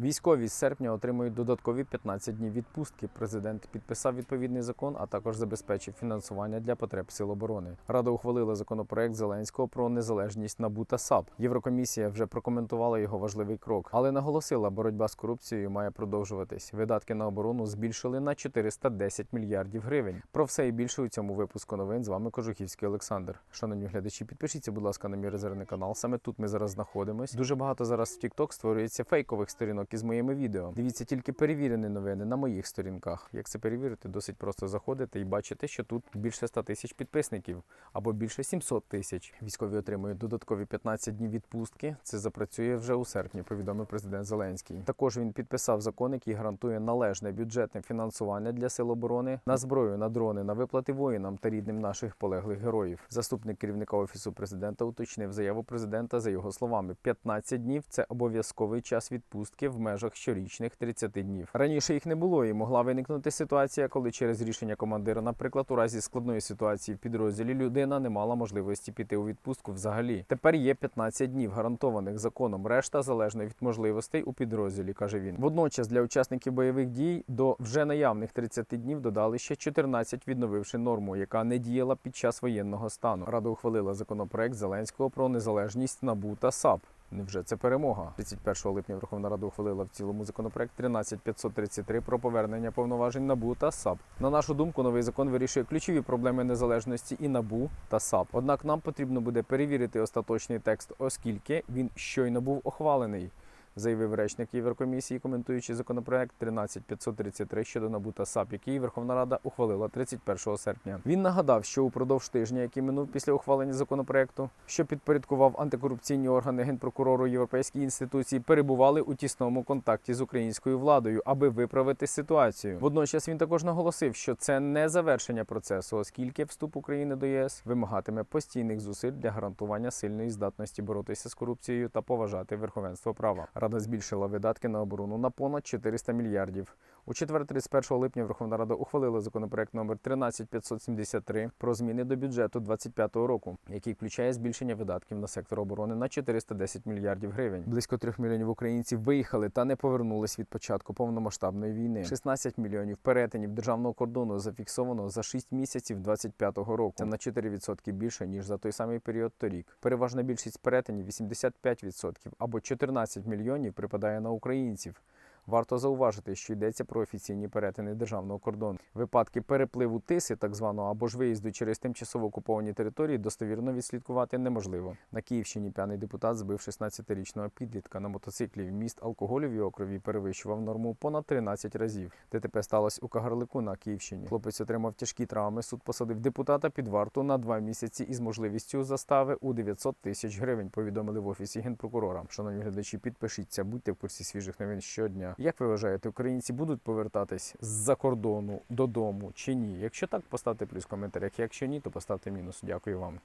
Військові з серпня отримують додаткові 15 днів відпустки. Президент підписав відповідний закон, а також забезпечив фінансування для потреб сил оборони. Рада ухвалила законопроект Зеленського про незалежність НАБУ та САП. Єврокомісія вже прокоментувала його важливий крок, але наголосила, боротьба з корупцією має продовжуватись. Видатки на оборону збільшили на 410 мільярдів гривень. Про все і більше у цьому випуску новин з вами Кожухівський Олександр. Шановні глядачі, підпишіться, будь ласка, на мій резервний канал. Саме тут ми зараз знаходимось. Дуже багато зараз в TikTok створюється фейкових сторінок із моїми відео. Дивіться тільки перевірені новини на моїх сторінках. Як це перевірити? Досить просто заходити і бачите, що тут більше 100 тисяч підписників або більше 700 тисяч. Військові отримують додаткові 15 днів відпустки. Це запрацює вже у серпні. Повідомив президент Зеленський. Також він підписав закон, який гарантує належне бюджетне фінансування для сил оборони на зброю, на дрони, на виплати воїнам та рідним наших полеглих героїв. Заступник керівника офісу президента уточнив заяву президента за його словами: 15 днів це обов'язковий час відпустки в межах щорічних 30 днів. Раніше їх не було, і могла виникнути ситуація, коли через рішення командира, наприклад, у разі складної ситуації в підрозділі людина не мала можливості піти у відпустку взагалі. Тепер є 15 днів, гарантованих законом. Решта залежно від можливостей у підрозділі, каже він. Водночас для учасників бойових дій до вже наявних 30 днів додали ще 14, відновивши норму, яка не діяла під час воєнного стану. Рада ухвалила законопроект Зеленського про незалежність НАБУ та САП. Невже це перемога? 31 липня Верховна Рада ухвалила в цілому законопроект 13533 про повернення повноважень НАБУ та САП. На нашу думку, новий закон вирішує ключові проблеми незалежності і НАБУ та САП. Однак нам потрібно буде перевірити остаточний текст, оскільки він щойно був ухвалений. Заявив речник Єврокомісії, коментуючи законопроект 13533 щодо НАБУ та САП, який Верховна Рада ухвалила 31 серпня. Він нагадав, що упродовж тижня, який минув після ухвалення законопроекту, що підпорядкував антикорупційні органи генпрокурору європейські інституції, перебували у тісному контакті з українською владою, аби виправити ситуацію. Водночас він також наголосив, що це не завершення процесу, оскільки вступ України до ЄС вимагатиме постійних зусиль для гарантування сильної здатності боротися з корупцією та поважати верховенство права. Рада збільшила видатки на оборону на понад 400 мільярдів. У четвер, 31 липня, Верховна Рада ухвалила законопроект номер 13573 про зміни до бюджету 2025 року, який включає збільшення видатків на сектор оборони на 410 мільярдів гривень. Близько 3 мільйонів українців виїхали та не повернулись від початку повномасштабної війни. 16 мільйонів перетинів державного кордону зафіксовано за 6 місяців 2025 року. Це на 4% більше ніж за той самий період торік. Переважна більшість перетинів 85% або 14 мільйонів припадає на українців. Варто зауважити, що йдеться про офіційні перетини державного кордону. Випадки перепливу тиси, так званого, або ж виїзду через тимчасово окуповані території, достовірно відслідкувати неможливо. На Київщині п'яний депутат збив 16-річного підлітка на мотоциклі. Вміст алкоголю в його крові перевищував норму понад 13 разів. ДТП сталося у Кагарлику на Київщині. Хлопець отримав тяжкі травми. Суд посадив депутата під варту на два місяці із можливістю застави у 900 тисяч гривень. Повідомили в офісі генпрокурора. Шановні глядачі, підпишіться, будьте в курсі свіжих новин щодня. Як ви вважаєте, українці будуть повертатись з-за кордону додому чи ні? Якщо так, поставте плюс в коментарях. Якщо ні, то поставте мінус. Дякую вам.